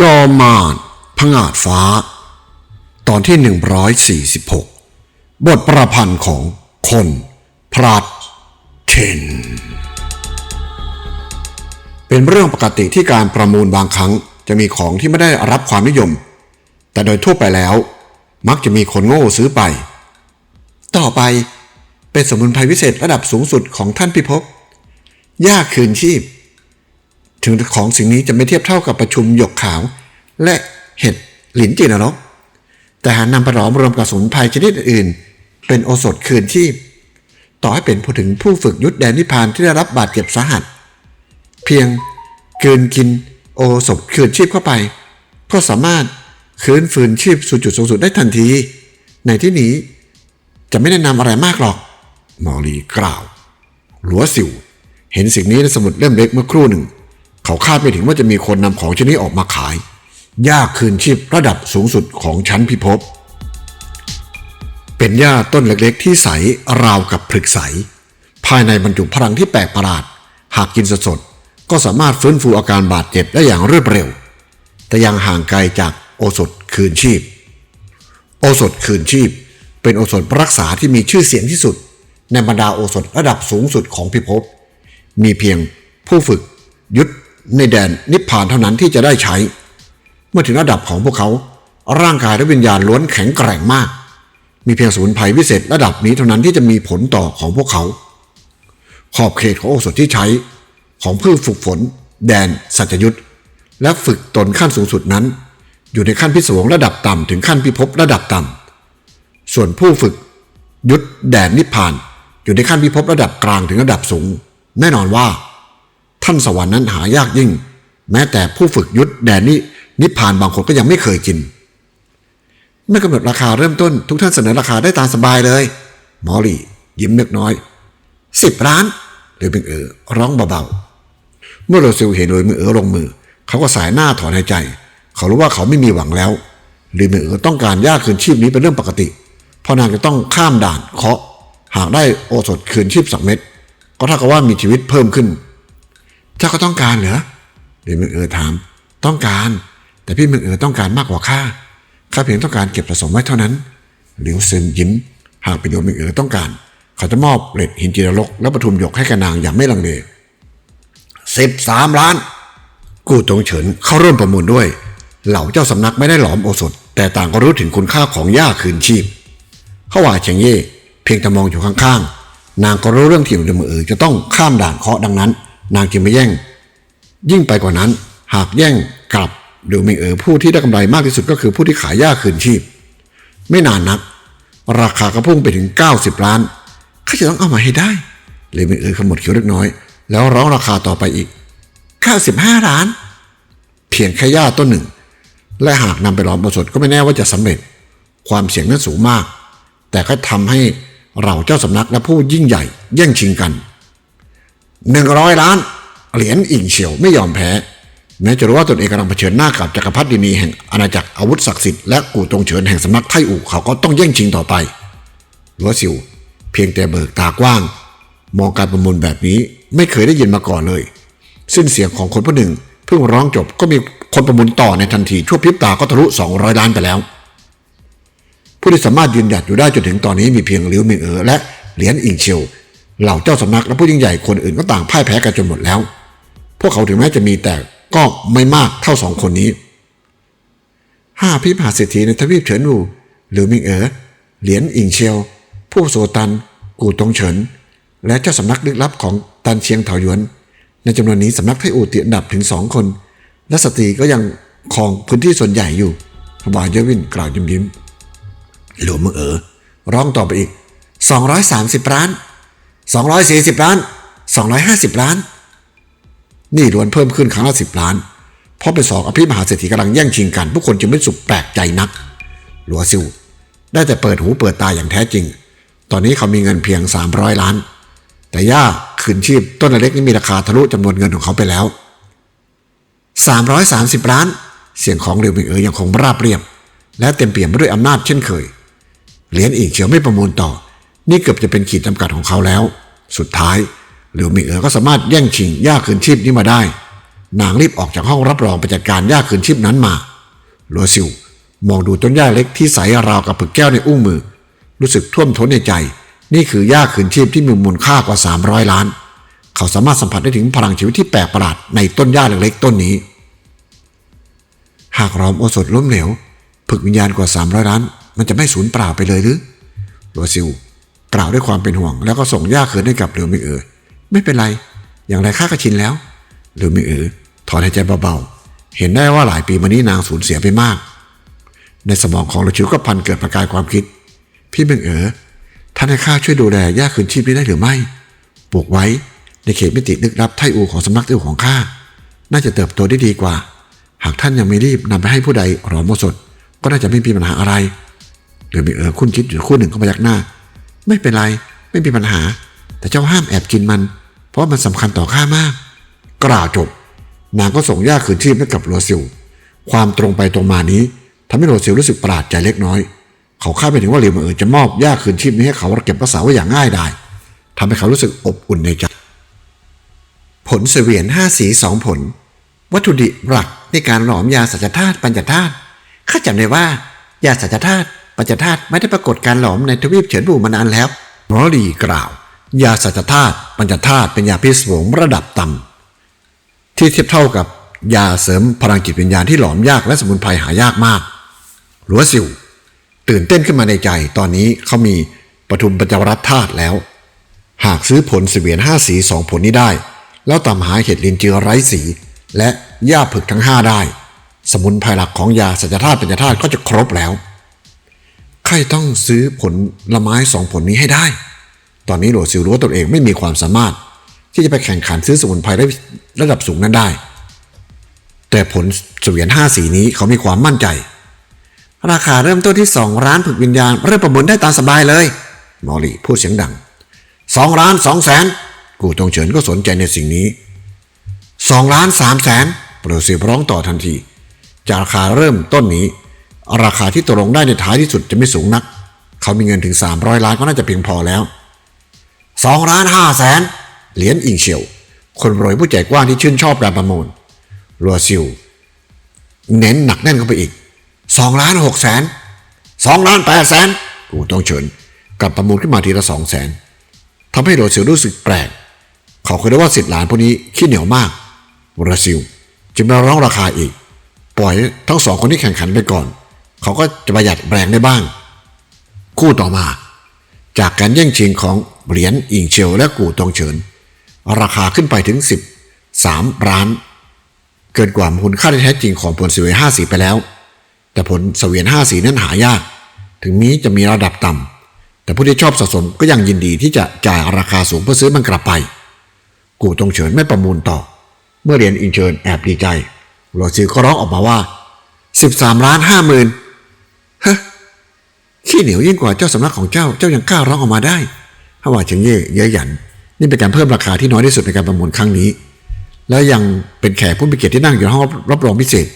จอมานพงาดฟ้า ตอนที่ 146 บทประพันธ์ของคนพลัดเทน เป็นเรื่องปกติที่การประมูลบางครั้งจะมีของที่ไม่ได้รับความนิยม แต่โดยทั่วไปแล้ว มักจะมีคนโง่ซื้อไป ต่อไปเป็นสมุนไพรวิเศษระดับสูงสุดของท่านพิภพยากคืนชีพ ถึงของสิ่งนี้จะไม่เทียบเท่ากับประชุมหยกขาว และเห็ดหลินจีนรก แต่หากนำไปหลอมรวมกับสมุนไพรชนิดอื่น เป็นโอสถคืนชีพ ต่อให้เป็นผู้ถึงผู้ฝึกยุทธแดนนิพานที่ได้รับบาดเจ็บสาหัส เพียงกลืนกินโอสถคืนชีพเข้าไป ก็สามารถคืนฟืนชีพสู่จุดสูงสุดได้ทันที ในที่นี้จะไม่แนะนำอะไรมากหรอก หมอลีกล่าว หลัวสิว เห็นสิ่งนี้ในสมุดเล่มเล็กเมื่อครู่หนึ่ง เขาคาดไม่ถึงว่าจะมีคนนำของชนิดนี้ออกมาขายยาคืนชีพระดับสูงสุดของชั้นพิภพ เป็นหญ้าต้นเล็กๆ ที่ใสราวกับผลึกใส ภายในบรรจุพลังที่แปลกประหลาด หากกินสดๆก็สามารถฟื้นฟูอาการบาดเจ็บได้อย่างรวดเร็ว แต่ยังห่างไกลจากโอสถคืนชีพ โอสถคืนชีพ เป็นโอสถรักษาที่มีชื่อเสียงที่สุด ในบรรดาโอสถระดับสูงสุดของพิภพมีเพียงผู้ฝึกยุทธ ในแดนนิพพานเท่านั้นที่จะได้ใช้ เมื่อถึงระดับของพวกเขา ร่างกายและวิญญาณล้วนแข็งแกร่งมาก มีเพียงสมุนไพรวิเศษระดับนี้เท่านั้นที่จะมีผลต่อของพวกเขา ขอบเขตของโอสถที่ใช้ของผู้ฝึกฝน แดน สัจยุทธและฝึกตนขั้นสูงสุดนั้น อยู่ในขั้นพิศวงระดับต่ำถึงขั้นพิภพระดับต่ำส่วนผู้ฝึก ยุทธแดนนิพพาน อยู่ในขั้นพิภพระดับกลางถึงระดับสูง แน่นอนว่า ท่านสวรรค์นั้นหายากยิ่ง แม้แต่ผู้ฝึกยุทธแดนนี้นิพพานบางคนก็ยังไม่เคยกินไม่กำหนดราคาเริ่มต้นทุกท่านเสนอราคาได้ตามสบายเลย มอลลี่ยิ้มเล็กน้อยสิบล้านหรือเป็นเออร้องเบาๆเมื่อโรซิลเห็นเลยมือเออลงมือ เขาก็สายหน้าถอนหายใจ เขารู้ว่าเขาไม่มีหวังแล้วหรือมือเออต้องการยากคืนชีพนี้เป็นเรื่องปกติเพราะนางจะต้องข้ามด่านเคาะ หากได้โอสถคืนชีพสองเม็ดก็เท่ากับว่ามีชีวิตเพิ่มขึ้น เจ้าก็ต้องการเหรอหรือมึงเออถาม ต้องการ แต่พี่มึงเออต้องการมากกว่าข้าข้าเพียงต้องการเก็บผสมไว้เท่านั้นหลิวซึนยิ้ม หากเป็นโยมมึงเออต้องการ เขาจะมอบเหล็กหินจีรลกและปทุมหยกให้กับนางอย่างไม่ลังเลสิบสามล้าน กู้ตรงเฉินเข้าร่วมประมูลด้วย เหล่าเจ้าสำนักไม่ได้หลอมโอสถ แต่ต่างก็รู้ถึงคุณค่าของย่าคืนชีพเขาว่าเฉียงเย่เพียงแต่มองอยู่ข้างๆ นางก็รู้เรื่องที่มือเออจะต้องข้ามด่านเคาะดังนั้น นางจึงไม่แย่ง ยิ่งไปกว่านั้น หากแย่งกลับหรือไม่เออผู้ที่ได้กำไรมากที่สุดก็คือผู้ที่ขายหญ้าคืนชีพ ไม่นานนัก ราคาก็พุ่งไปถึง 90 ล้านข้าจะต้องเอามาให้ได้เลยไม่เออขมวดเขียวเล็กน้อย แล้วร้องราคาต่อไปอีก 95 ล้าน เพียงแค่หญ้าต้นหนึ่ง และหากนำไปหลอมผสดก็ไม่แน่ว่าจะสำเร็จ ความเสี่ยงนั้นสูงมาก แต่ก็ทำให้เราเจ้าสำนักและผู้ยิ่งใหญ่แย่งชิงกัน หนึ่งร้อยล้าน เหรียญอิงเฉียวไม่ยอมแพ้แม้จะรู้ว่าตนเองกำลังเผชิญหน้ากับจักรพรรดินีแห่งอาณาจักรอาวุธศักดิ์สิทธิ์และกู่ตงเฉินแห่งสำนักไทอู่เขาก็ต้องแย่งชิงต่อไปลัวสิว เพียงแต่เบิกตากว้าง มองการประมูลแบบนี้ไม่เคยได้ยินมาก่อนเลย สิ้นเสียงของคนผู้หนึ่ง เพิ่งร้องจบก็มีคนประมูลต่อในทันทีชั่วพริบตาก็ทะลุ 200 ล้านไปแล้ว ผู้ที่สามารถยืนหยัดอยู่ได้จนถึงตอนนี้มีเพียงหลิวหมิงเอ๋อและเหรียญอิงเชียว เหล่าเจ้าสำนักและผู้ยิ่งใหญ่คนอื่นก็ต่างพ่ายแพ้กันจนหมดแล้ว พวกเขาถึงแม้จะมีแต่ก็ไม่มากเท่าสองคนนี้ห้าพิมหาเศรษฐีในทวีปเฉินอูหลิวหมิงเอ๋อเหรียญอิงเชียว ผู้โสตัน กูตงเฉิน และเจ้าสำนักลึกลับของตันเชียงเถาหยวน ในจำนวนนี้สำนักไทอูติอันดับถึงสองคน และสตรีก็ยังครองพื้นที่ส่วนใหญ่อยู่วายเยวินกล่าวยิ้มยิ้มหลวงมึงเอ๋อร้องต่อไปอีก 230ล้าน 240 ล้าน 250 ล้าน นี่ล้วนเพิ่มขึ้นครั้งละสิบล้าน เพราะเป็นสองอภิมหาเศรษฐีกำลังแย่งชิงกันผู้คนจึงไม่สุขแปลกใจนัก หลัวซิวได้แต่เปิดหูเปิดตาอย่างแท้จริง ตอนนี้เขามีเงินเพียง 300 ล้าน แต่ย่าคืนชีพต้นเล็กนี่มีราคาทะลุจำนวนเงินของเขาไปแล้ว 330 ล้าน เสียงของเรียวมิงเอ๋ยยังคงราบเรียบ และเต็มเปี่ยมไปด้วยอำนาจเช่นเคย เหรียญอีกเฉียวไม่ประมูลต่อ นี่เกือบจะเป็นขีดจำกัดของเขาแล้ว สุดท้ายหลียวหมิงเอ๋อก็สามารถแย่งชิงย่าคืนชีพนี้มาได้ นางรีบออกจากห้องรับรองไปจัดการหญ้าคืนชีพนั้นมาลัวซิวมองดูต้นหญ้าเล็กที่ใสราวกับผึกแก้วในอุ้งมือ รู้สึกท่วมท้นในใจ นี่คือหญ้าคืนชีพที่มีมูลค่ากว่า 300 ล้าน เขาสามารถสัมผัสได้ถึงพลังชีวิตที่แปลกประหลาดในต้นหญ้าเล็กๆต้นนี้ หากรอมโอสถล้มเหลวผึกวิญญาณกว่า 300 ล้าน มันจะไม่สูญเปล่าไปเลยหรือลัวซิว กล่าวด้วยความเป็นห่วง แล้วก็ส่งหญ้าคืนให้กับหลียวมิเอ๋อไม่เป็นไร อย่างไรข้าก็ชินแล้วหลียวมิเอ๋อถอนหายใจเบาๆ เห็นได้ว่าหลายปีมานี้นางสูญเสียไปมาก ในสมองของเหลวชิวก็พันเกิดประกายความคิด พี่มิเอ๋อท่านให้ข้าช่วยดูแลหญ้าคืนชีพนี้ได้หรือไม่ปลูกไว้ในเขตมิติลึกลับไทอูของสำนักติวของข้า น่าจะเติบโตได้ดีกว่า หากท่านยังไม่รีบนำไปให้ผู้ใดหรอมสด ก็น่าจะไม่มีปัญหาอะไรหรือมีเออคุณคิดอยู่คู่หนึ่งก็พยักหน้า ไม่เป็นไร ไม่มีปัญหา แต่เจ้าห้ามแอบกินมัน เพราะมันสำคัญต่อข้ามาก กล่าวจบ นางก็ส่งย่าคืนชีพให้กับโรซิล ความตรงไปตรงมานี้ทำให้โรซิลรู้สึกประหลาดใจเล็กน้อย เขาคาดไม่ถึงว่าเหลียวเอ๋อจะมอบย่าคืนชีพนี้ให้เขาเก็บรักษาไว้อย่างง่ายดายทำให้เขารู้สึกอบอุ่นในใจผลเสวียนห้าสีสองผล วัตถุดิบหลักในการหลอมยาสัจธาตุปัญจธาตุข้าจำได้ว่ายาสัจธาตุ ปัญจธาตุไม่ได้ปรากฏการหลอมในทวีปเฉินบูมานานแล้วหมอลีกล่าว ยาสัจธาตุปัญจธาตุเป็นยาพิษสงระดับต่ำที่เทียบเท่ากับยาเสริมพลังจิตวิญญาณที่หลอมยากและสมุนไพรหายากมาก หลัวสิว ตื่นเต้นขึ้นมาในใจ ตอนนี้เขามีปทุมปัญจวรัตธาตุแล้ว หากซื้อผลสเสวียนห้าสีสองผลนี้ได้ แล้วตามหาเห็ดลินเจือไร้สี และหญ้าผึกทั้งห้าได้ สมุนไพรหลักของยาสัจธาตุปัญจธาตุก็จะครบแล้ว ใครต้องซื้อผลละไม้สองผลนี้ให้ได้ ตอนนี้โหลซิวรู้ว่าตนเองไม่มีความสามารถ ที่จะไปแข่งขันซื้อสมุนไพรได้ระดับสูงนั้นได้ แต่ผลเสวียนห้าสีนี้เขามีความมั่นใจ ราคาเริ่มต้นที่สองร้านผึกวิญญาณเริ่มประมูลได้ตามสบายเลยมอลลี่พูดเสียงดังสองล้านสองแสนกูตงเฉินก็สนใจในสิ่งนี้สองล้านสามแสนโปรซิลร้องต่อทันที จากราคาเริ่มต้นนี้ ราคาที่ตกลงได้ในท้ายที่สุดจะไม่สูงนัก เขามีเงินถึง 300 ล้านก็น่าจะเพียงพอแล้วสองล้านห้าแสนเหรียญอิงเฉียว คนรวยผู้ใจกว้างที่ชื่นชอบการประมูลรัวซิลเน้นหนักแน่นเข้าไปอีกสองล้านหกแสนสองล้านแปดแสนกูต้องเฉินกลับประมูลขึ้นมาทีละสองแสนทำให้โรซิลรู้สึกแปลก เขาเคยได้ว่าสิทธิ์หลานพวกนี้ขี้เหนียวมากบราซิลจึงมาร้องราคาอีก ปล่อยทั้งสองคนที่แข่งขันไปก่อน เขาก็จะประหยัดแรงได้บ้าง คู่ต่อมา จากการแย่งชิงของเหรียญอิงเชียวและกูตองเฉิน ราคาขึ้นไปถึง 13ล้าน เกินกว่ามูลค่าที่แท้จริงของผลสเวียนห้าสีไปแล้ว แต่ผลสเวียนห้าสีนั้นหายาก ถึงนี้จะมีระดับต่ำแต่ผู้ที่ชอบสะสมก็ยังยินดีที่จะจ่ายราคาสูงเพื่อซื้อมันกลับไป กูตงเฉินไม่ประมูลต่อ เมื่อเหรียญอินเชิญแอบดีใจโรซิลก็ร้องออกมาว่า 13ล้านห้าหมื่น ฮะขี้เหนียวยิ่งกว่าเจ้าสำนักของเจ้า เจ้ายังกล้าร้องออกมาได้ถ้าว่าเฉิงเย่เย้ยหยัน นี่เป็นการเพิ่มราคาที่น้อยที่สุดในการประมูลครั้งนี้ แล้วยังเป็นแขกผู้มีเกียรติที่นั่งอยู่ในห้องรับรองพิเศษ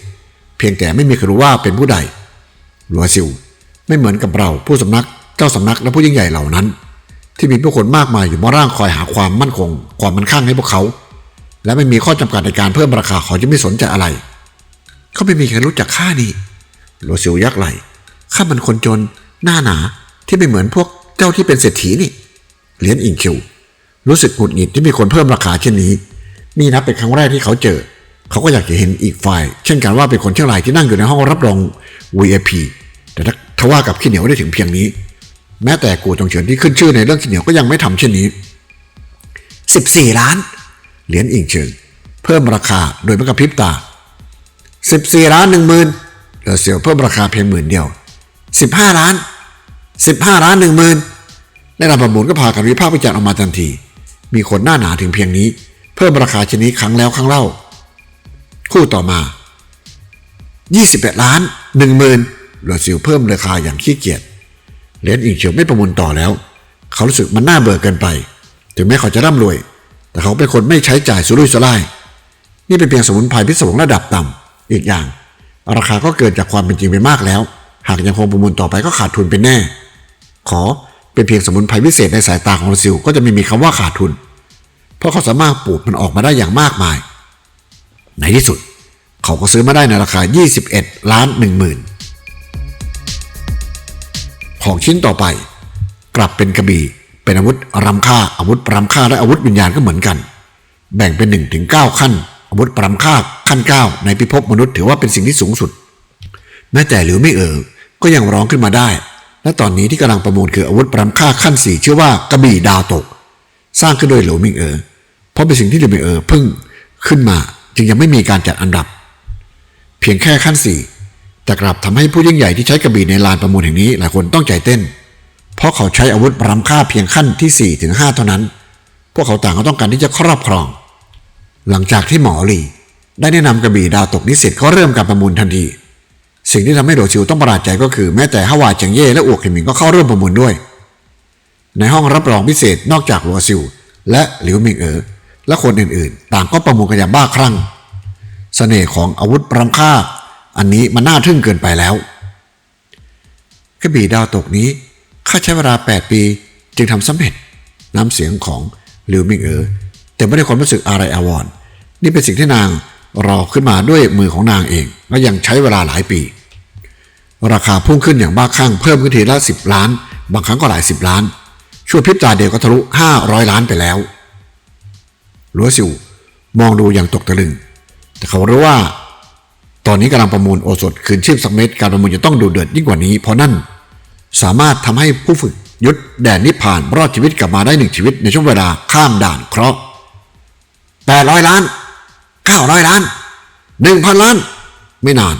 เพียงแต่ไม่มีใครรู้ว่าเป็นผู้ใดหลัวซิว ไม่เหมือนกับเราผู้สำนัก เจ้าสำนักและผู้ยิ่งใหญ่เหล่านั้น ที่มีผู้คนมากมายอยู่มาร่างคอยหาความมั่นคง ความมั่นคงให้พวกเขา และไม่มีข้อจำกัดในการเพิ่มราคาเขาจะไม่สนใจอะไร เขาไม่มีใครรู้จักข้านี่หลัวซิวยักไหล ข้ามันคนจนหน้าหนาที่ไม่เหมือนพวกเจ้าที่เป็นเศรษฐีนี่เหรียญอิงคิว รู้สึกหงุดหงิดที่มีคนเพิ่มราคาเช่นนี้ นี่นับเป็นครั้งแรกที่เขาเจอ เขาก็อยากจะเห็นอีกฝ่าย เช่นกันว่าเป็นคนเช่นไรที่นั่งอยู่ในห้องรับรอง VIP แต่ถ้าทว่ากับขี้เหนียวได้ถึงเพียงนี้ แม้แต่กูตงเฉินที่ขึ้นชื่อในเรื่องขี้เหนียวก็ยังไม่ทำเช่นนี้ 14 ล้าน เหรียญอิงเฉิงเพิ่มราคาโดยไม่กระพริบตา 14 ล้านหนึ่งหมื่นเหลือเสียวเพิ่มราคาเพียงหมื่นเดียว 15 ล้าน 15 ล้านหนึ่งหมื่นในระประมูลก็พากันวิพากษ์วิจารณ์ออกมาทันที มีคนหน้าหนาถึงเพียงนี้ เพิ่มราคาชนิดครั้งแล้วครั้งเล่า คู่ต่อมา 21 ล้าน1หมื่นหลวซิวเพิ่มราคาอย่างขี้เกียจเหรียญอิงเฉียวไม่ประมูลต่อแล้ว เขารู้สึกมันน่าเบื่อเกินไป ถึงแม้เขาจะร่ำรวย แต่เขาเป็นคนไม่ใช้จ่ายสุรุ่ยสุร่าย นี่เป็นเพียงสมุนไพรพิศวงระดับต่ำอีกอย่าง ราคาก็เกินจากความเป็นจริงไปมากแล้ว หากยังคงประมูลต่อไปก็ขาดทุนเป็นแน่ ขอเป็นเพียงสมุนไพรพิเศษในสายตาของซิลก็จะไม่มีคำว่าขาดทุน เพราะเขาสามารถปลูกมันออกมาได้อย่างมากมาย ในที่สุด เขาก็ซื้อมาได้ในราคา 21 ล้าน1หมื่นของชิ้นต่อไป กลับเป็นกระบี่เป็นอาวุธรำค่าอาวุธปรำค่าและอาวุธวิญญาณก็เหมือนกัน แบ่งเป็น1ถึง9ขั้น อาวุธปรำค่าขั้น 9 ในพิภพมนุษย์ถือว่าเป็นสิ่งที่สูงสุดแม้แต่หรือไม่เออ ก็ยังร้องขึ้นมาได้ และตอนนี้ที่กำลังประมูลคืออาวุธปรำค่าขั้นสี่ชื่อว่ากระบี่ดาวตก สร้างขึ้นโดยหลวมิงเออเพราะเป็นสิ่งที่หลวมิงเออเพิ่งขึ้นมาจึงยังไม่มีการจัดอันดับ เพียงแค่ขั้นสี่แต่กลับทำให้ผู้ยิ่งใหญ่ที่ใช้กระบี่ในลานประมูลแห่งนี้หลายคนต้องใจเต้น เพราะเขาใช้อาวุธปรำค่าเพียงขั้นที่4ี่ถึงห้าเท่านั้น พวกเขาต่างก็ต้องการที่จะครอบครอง หลังจากที่หมอหลีได้แนะนำกระบี่ดาวตกนิสิตเขาเริ่มการประมูลทันที สิ่งที่ทำให้โดชิวต้องประหลาดใจก็คือแม้แต่ฮาวาเจิงเย่และอวกเขิมิงก็เข้าร่วมประมูลด้วย ในห้องรับรองพิเศษนอกจากลัวซิว และหลิวมิงเอ๋อและคนอื่นๆ ต่างก็ประมูลกันอย่างบ้าคลั่งเสน่ห์ของอาวุธปรำค่า อันนี้มันน่าทึ่งเกินไปแล้วกระบี่ดาวตกนี้ข้าใช้เวลา 8 ปีจึงทำสำเร็จน้ำเสียงของหลิวมิงเอ๋อแต่ไม่ได้ความรู้สึกอะไรอาวรณ์นี่เป็นสิ่งที่นางรอขึ้นมาด้วยมือของนางเองและยังใช้เวลาหลายปี ราคาพุ่งขึ้นอย่างบ้าคลั่งเพิ่มขึ้นทีละ 10 ล้าน บางครั้งก็หลาย 10 ล้าน ช่วงพริบตาเดียวก็ทะลุ 500 ล้านไปแล้วลัวซิวมองดูอย่างตกตะลึง แต่เขารู้ว่า ตอนนี้กำลังประมูลโอสถคืนชีพสักเม็ดการประมูลจะต้องดูเดือดยิ่งกว่านี้ เพราะนั่นสามารถทำให้ผู้ฝึกยุทธแดนนิพพานรอดชีวิตกลับมาได้หนึ่งชีวิตในช่วงเวลาข้ามด่านเคราะห์แปดร้อยล้านเก้าร้อยล้านหนึ่งพันล้าน ไม่นาน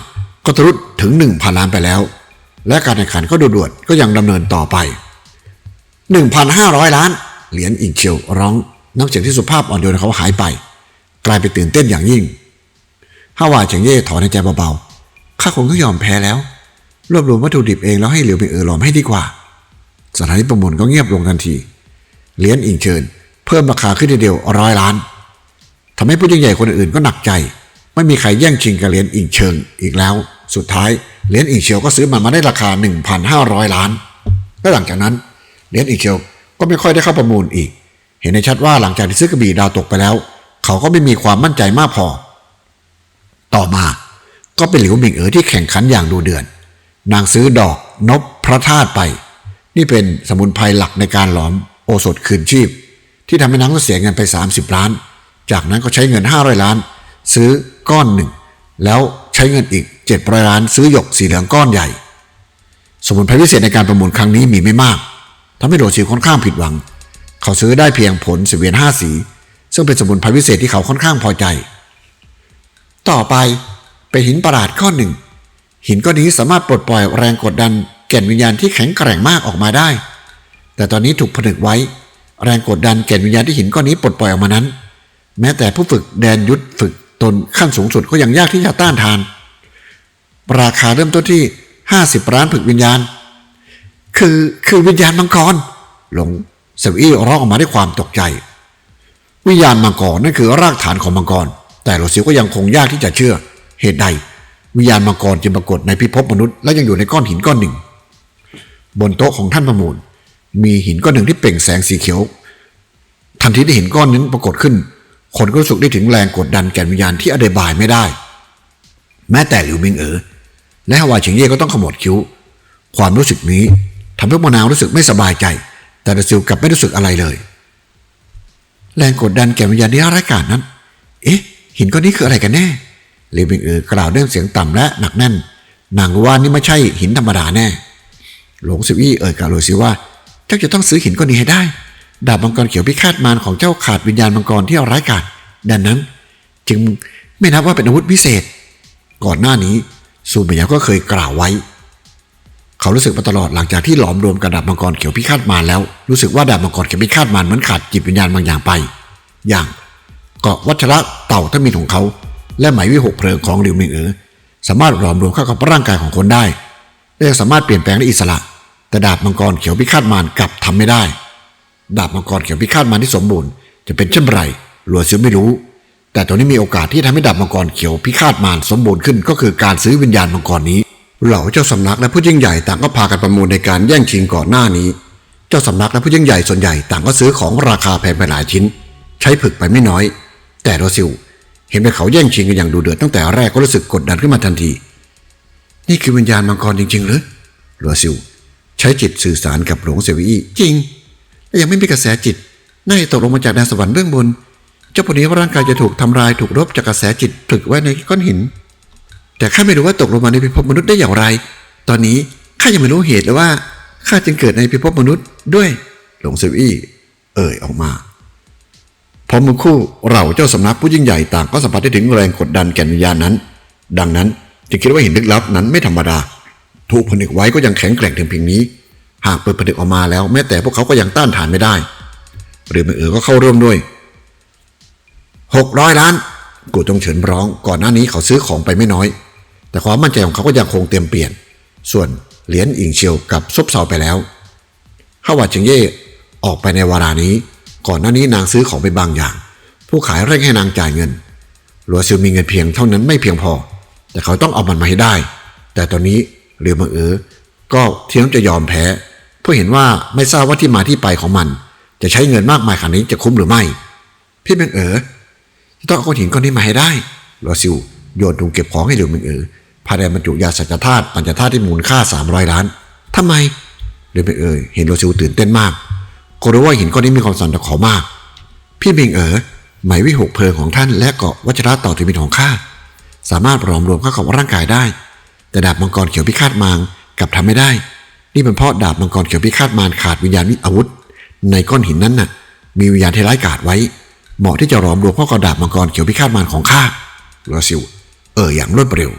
ก็ทะลุถึงหนึ่งพันล้านไปแล้ว และการแข่งขันก็ดูดวดก็ยังดำเนินต่อไปหนึ่งพันห้าร้อยล้าน เหรียญอิงเชียวร้องน้ำเสียงที่สุภาพอ่อนโยนของเขาหายไป กลายเป็นตื่นเต้นอย่างยิ่งฮาวาเฉิงเย่ถอนในใจเบาๆข้าคงต้องยอมแพ้แล้ว รวบรวมวัตถุดิบเองแล้วให้เหลียวเป็นเออหลอมให้ดีกว่า สถานีประมูลก็เงียบลงทันที เหรียญอิงเชิญ เพิ่มราคาขึ้นเดียวร้อยล้านทำให้ผู้ยิ่งใหญ่คนอื่นก็หนักใจ ไม่มีใครแย่งชิงกับเหรียญอิงเชิงอีกแล้ว สุดท้ายเหรียญอิงเชียวก็ซื้อมันมาได้ราคา 1,500 ล้าน และหลังจากนั้นเหรียญอิงเชียวก็ไม่ค่อยได้เข้าประมูลอีก เห็นในชัดว่าหลังจากที่ซื้อกระบี่ดาวตกไปแล้ว เขาก็ไม่มีความมั่นใจมากพอ ต่อมาก็เป็นหลิวหมิงเอ๋อที่แข่งขันอย่างดูเดือดนางซื้อดอกนบพระธาตุไป นี่เป็นสมุนไพรหลักในการหลอมโอสถคืนชีพ ที่ทำให้นางต้องเสียเงินไป 30 ล้าน จากนั้นก็ใช้เงิน500ล้าน ซื้อก้อนหนึ่ง แล้วใช้เงินอีก 700ล้านซื้อหยกสีเหลืองก้อนใหญ่ สมุนไพรพิเศษในการประมูลครั้งนี้มีไม่มากทำให้โดชิวค่อนข้างผิดหวัง เขาซื้อได้เพียงผลสิเวียนห้าสี ซึ่งเป็นสมุนไพรพิเศษที่เขาค่อนข้างพอใจ ต่อไปเป็นหินประหลาดก้อนหนึ่ง หินก้อนนี้สามารถปลดปล่อยแรงกดดันแก่นวิญญาณที่แข็งแกร่งมากออกมาได้ แต่ตอนนี้ถูกผนึกไว้ แรงกดดันแก่นวิญญาณที่หินก้อนนี้ปลดปล่อยออกมานั้น แม้แต่ผู้ฝึกแดนยุทธฝึกตนขั้นสูงสุดก็ยังยากที่จะต้านทาน ราคาเริ่มต้นที่ 50 ล้านผึกวิญญาณ คือคือวิญญาณมังกร หลงเซวอี้ร้องออกมาด้วยความตกใจ วิญญาณมังกรนั่นคือรากฐานของมังกร แต่โรซิวก็ยังคงยากที่จะเชื่อ เหตุใด วิญญาณมังกรจึงปรากฏในพิภพมนุษย์และยังอยู่ในก้อนหินก้อนหนึ่ง บนโต๊ะของท่านประมูล มีหินก้อนหนึ่งที่เปล่งแสงสีเขียว ทันทีที่เห็นก้อนนั้นปรากฏขึ้น คนก็รู้สึกได้ถึงแรงกดดันแก่วิญญาณที่อธิบายไม่ได้ แม้แต่หลิวมิงเอ๋อ และฮาวายเฉิงเย่ก็ต้องขมวดคิ้ว ความรู้สึกนี้ทำให้มะนาวรู้สึกไม่สบายใจ แต่ดาซิลกลับไม่รู้สึกอะไรเลย แรงกดดันแก่วิญญาณที่ร้ายกาจนั้น เอ๊ะ หินก้อนนี้คืออะไรกันแน่ลิวมิงเอ๋อกล่าวด้วยเสียงต่ำและหนักแน่นนางรู้ว่านี่ไม่ใช่หินธรรมดาแน่ หลงสิวี่เอ่ยกล่าวเลยสิว่า เจ้าจะต้องซื้อหินก้อนนี้ให้ได้ ดาบมังกรเขียวพิฆาตมารของเจ้าขาดวิญญาณมังกรที่ร้ายกาจดังนั้น จึงไม่นับว่าเป็นอาวุธพิเศษ ก่อนหน้านี้ ซูเมียก็เคยกล่าวไว้ เขารู้สึกมาตลอดหลังจากที่หลอมรวมกับดาบมังกรเขียวพิฆาตมารแล้ว รู้สึกว่าดาบมังกรเขียวพิฆาตมารเหมือนขาดจิตวิญญาณบางอย่างไป อย่างเกาะวัชระเต่าทมินของเขา และไหมวิหกเพลิงของหลิวมิงเอ๋อสามารถหลอมรวมเข้ากับร่างกายของคนได้และสามารถเปลี่ยนแปลงได้อิสระ แต่ดาบมังกรเขียวพิฆาตมารกลับทำไม่ได้ ดาบมังกรเขียวพิฆาตมารที่สมบูรณ์จะเป็นเช่นไรหลัวเซียวไม่รู้ แต่ตอนนี้มีโอกาสที่ทำให้ดาบมังกรเขียวพิฆาตมารสมบูรณ์ขึ้นก็คือการซื้อวิญญาณมังกรนี้ เหล่าเจ้าสำนักและผู้ยิ่งใหญ่ต่างก็พากันประมูลในการแย่งชิงก่อนหน้านี้ เจ้าสำนักและผู้ยิ่งใหญ่ส่วนใหญ่ต่างก็ซื้อของราคาแพงไปหลายชิ้น ใช้ผึกไปไม่น้อย แต่โรซิลเห็นไปเขาแย่งชิงกันอย่างดูเดือดตั้งแต่แรกก็รู้สึกกดดันขึ้นมาทันที นี่คือวิญญาณมังกรจริงๆหรือหลัวซิวใช้จิตสื่อสารกับหลวงเซวีจริง และยังไม่มีกระแสจิตน่าจะตกลงมาจากแดนสวรรค์เบื้องบน จ้าพวกนี้ร่างกายจะถูกทำลายถูกรบจากกระแสจิตตรึกไว้ในก้อนหิน แต่ข้าไม่รู้ว่าตกลงมาในพิภพมนุษย์ได้อย่างไร ตอนนี้ข้ายังไม่รู้เหตุเลยว่าข้าจึงเกิดในพิภพมนุษย์ด้วยหลวงเซวีเอ่ยออกมาพอมือคู่เราเจ้าสำนักผู้ยิ่งใหญ่ต่างก็สัมผัสได้ถึงแรงกดดันแก่นวิญญาณนั้น ดังนั้นจึงคิดว่าหินลึกลับนั้นไม่ธรรมดา ถูกผนึกไว้ก็ยังแข็งแกร่งถึงเพียงนี้ หากเปิดผนึกออกมาแล้วแม้แต่พวกเขาก็ยังต้านทานไม่ได้ หรือไม่เออก็เข้าร่วมด้วย หกร้อยล้านกูจงเฉินร้องก่อนหน้านี้เขาซื้อของไปไม่น้อย แต่ความมั่นใจของเขาก็ยังคงเต็มเปลี่ยน ส่วนเหรียญอิงเชียวกับซบเซาไปแล้วฮาวาดเฉิงเย่ออกไปในวารานี้ ก่อนหน้านี้นางซื้อของไปบางอย่าง ผู้ขายเร่งให้นางจ่ายเงินหลัวซิวมีเงินเพียงเท่านั้นไม่เพียงพอ แต่เขาต้องเอามันมาให้ได้ แต่ตอนนี้เรือมังเอ๋อก็เที่ยงจะยอมแพ้เพราะเห็นว่าไม่ทราบว่าที่มาที่ไปของมัน จะใช้เงินมากมายขนาดนี้จะคุ้มหรือไม่ พี่เมงเอ๋อ ต้องเอาก้อนหินก้อนนี้มาให้ได้ลัวซิวโยนถุงเก็บของให้เรือมังเอ๋อภายในบรรจุยาสัจธาตุปัญจธาตุที่มูลค่า 300 ล้านทำไมเรือมังเอ๋อเห็นลัวซิวตื่นเต้นมากก็รู้ว่าหินก้อนนี้มีความสันต่อเขามาก พี่เมงเอ๋อหมายวิหกเพลิงของท่านและเกาะวัชระต่อทวินของข้าสามารถปลอมรวมเข้ากับร่างกายได้ แต่ดาบมังกรเขียวพิฆาตมารกลับทำไม่ได้ นี่เป็นเพราะดาบมังกรเขียวพิฆาตมารขาดวิญญาณวิอาวุธ ในก้อนหินนั้นน่ะ มีวิญญาณที่ร้ายกาจไว้ เหมาะที่จะหลอมรวมเข้ากับดาบมังกรเขียวพิฆาตมารของข้าลอซิล เอออย่างรวดเร็ว